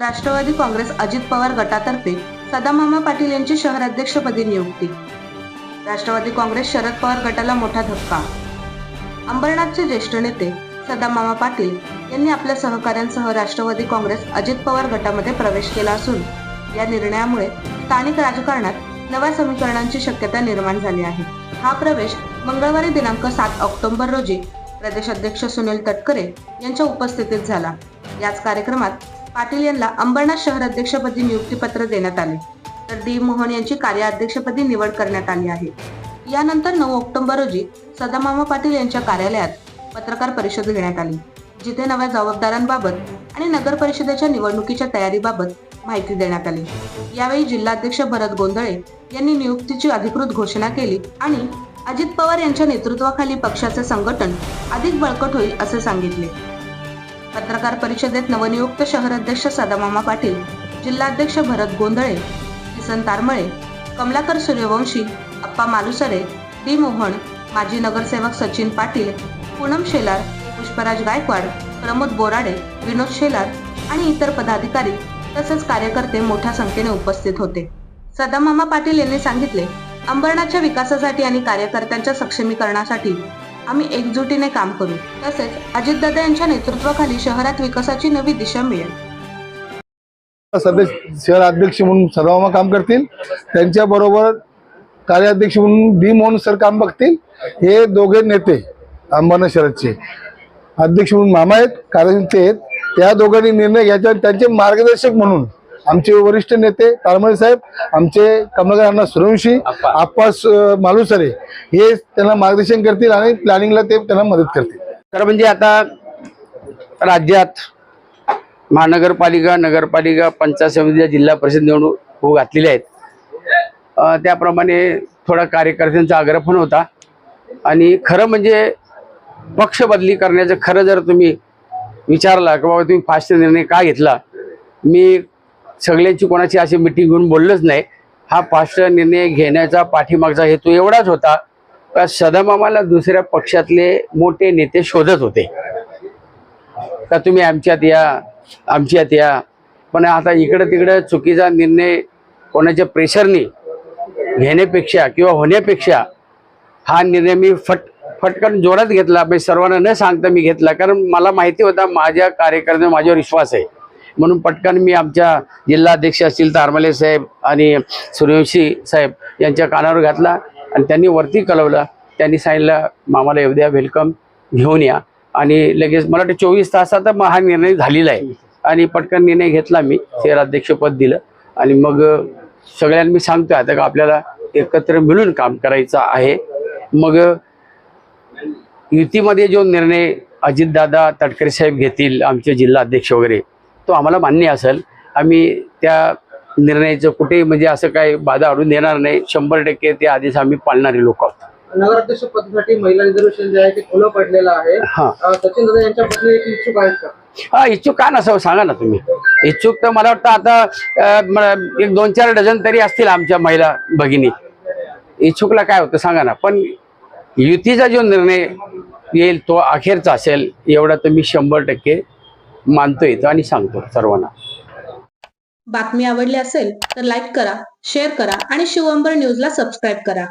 राष्ट्रवादी काँग्रेस अजित पवार गटातर्फे सदामामा पाटील यांची शहराध्यक्षपदी नियुक्ती. राष्ट्रवादी काँग्रेस शरद पवार गटाला मोठा धक्का. अंबरनाथचे ज्येष्ठ नेते सदामामा पाटील यांनी आपल्या सहकाऱ्यांसह राष्ट्रवादी काँग्रेस अजित पवार गटामध्ये प्रवेश केला असून या निर्णयामुळे स्थानिक राजकारणात नव्या समीकरणांची शक्यता निर्माण झाली आहे. हा प्रवेश मंगळवारी दिनांक सात ऑक्टोबर रोजी प्रदेशाध्यक्ष सुनील तटकरे यांच्या उपस्थितीत झाला. याच कार्यक्रमात पाटील यांना अंबरनाथ शहर अध्यक्षपदी नियुक्तीपत्र देण्यात आले. तर डी. मोहन यांची कार्याध्यक्षपदी निवड करण्यात आली आहे. यानंतर नऊ ऑक्टोबर रोजी सदामामा पाटील यांच्या कार्यालयात पत्रकार परिषद घेण्यात आली जिथे नव्या जबाबदारांबाबत आणि नगर परिषदेच्या निवडणुकीच्या तयारीबाबत माहिती देण्यात आली. यावेळी जिल्हाध्यक्ष भरत गोंधळे यांनी नियुक्तीची अधिकृत घोषणा केली आणि अजित पवार यांच्या नेतृत्वाखाली पक्षाचे संघटन अधिक बळकट होईल असे सांगितले. पत्रकार परिषदेत नवनियुक्त शहराध्यक्ष सदामामा पाटील जिल्हाध्यक्ष भरत गोंधळे किसन तारमळे कमलाकर सूर्यवंशी अप्पा मालुसरे डी मोहन माजी नगरसेवक सचिन पाटील पूनम शेलार पुष्पराज गायकवाड प्रमोद बोराडे विनोद शेलार आणि इतर पदाधिकारी तसेच कार्यकर्ते मोठ्या संख्येने उपस्थित होते. सदामामा पाटील यांनी सांगितले अंबरनाथच्या विकासासाठी आणि कार्यकर्त्यांच्या सक्षमीकरणासाठी आम्ही एकजुटीने काम करू. तसेच अजितदादा यांच्या नेतृत्वाखाली शहरात विकासाची नवी दिशा मिळेल. सध्या शहर अध्यक्ष म्हणून सर्वमा काम करतील. त्यांच्या बरोबर कार्याध्यक्ष म्हणून डी मोहन सर काम बघतील. हे दोघे नेते अंबाना शहराचे अध्यक्ष म्हणून मामा आहेत कार्याध्यक्ष ते आहेत. त्या दोघांनी निर्णय घ्यायचा त्यांचे मार्गदर्शक म्हणून आमचे वरिष्ठ नेते तारमळे साहेब आमचे कमलाकर अण्णा सुरवंशी आप्पा. स- मालुसरे हे त्यांना मार्गदर्शन करतील आणि प्लॅनिंगला ते त्यांना मदत करतील. खरं म्हणजे आता राज्यात महानगरपालिका नगरपालिका पंचायत समिती जिल्हा परिषद निवडणूक होऊ घातलेल्या आहेत. त्याप्रमाणे थोडा कार्यकर्त्यांचा आग्रह पण होता. आणि खरं म्हणजे पक्ष बदली करण्याचं खरं जर तुम्ही विचारला की बाबा तुम्ही फास्ट निर्णय का घेतला? मी सगळ्यांची कोणाची अशी मिटिंग घेऊन बोललंच नाही. हा फास्ट निर्णय घेण्याचा पाठीमागचा हेतू एवढाच होता का सदामामाला दुसऱ्या पक्षातले मोठे नेते शोधत होते. का तुम्ही आमच्यात या आमच्यात या. पण आता इकडं तिकडं चुकीचा निर्णय कोणाच्या प्रेशरनी घेण्यापेक्षा किंवा होण्यापेक्षा हा निर्णय मी फट फटकन जोरात घेतला. म्हणजे सर्वांना न सांगता मी घेतला. कारण मला माहिती होता माझ्या कार्यकर्त्यांना माझ्यावर विश्वास आहे. म्हणून पटकन मी आमच्या जिल्हाध्यक्ष असतील तारमले साहेब आणि सूर्यवंशी साहेब यांच्या कानावर घातला आणि त्यांनी वरती कळवलं. त्यांनी सांगितलं मामाला एवढ्या वेलकम घेऊन या. आणि लगेच मला वाटतं चोवीस तासात मग हा निर्णय झालेला आहे. आणि पटकन निर्णय घेतला मी शहराध्यक्षपद दिलं. आणि मग सगळ्यांना मी सांगतो आता का आपल्याला एकत्र मिळून काम करायचं आहे. मग युतीमध्ये जो निर्णय अजितदादा तटकरे साहेब घेतील आमचे जिल्हा अध्यक्ष वगैरे तो आम्हाला मान्य असेल. आम्ही त्या निर्णयाचं कुठेही म्हणजे असं काही बाधा अडून देणार नाही. शंभर टक्के ते आधीच आम्ही पाळणारे लोक आहोत. नगराध्यक्ष पदासाठी महिला रिझर्वेशन जे आहे ते खुलं पडलेलं आहे. हा. सचिन दादा यांच्या पत्नी इच्छुक आहेत का? हा इच्छुक का नसावं सांगा ना तुम्ही. इच्छुक तर मला वाटतं आता एक दोन चार डझन तरी असतील आमच्या महिला भगिनी. इच्छुकला काय होतं सांगा ना. पण युतीचा जो निर्णय येईल तो अखेरचा असेल. एवढा तर मी शंभर टक्के मानतो येतो आणि सांगतो सर्वांना. बातमी आवडली असेल तर लाईक करा शेअर करा आणि शिवंबर न्यूजला सबस्क्राईब करा.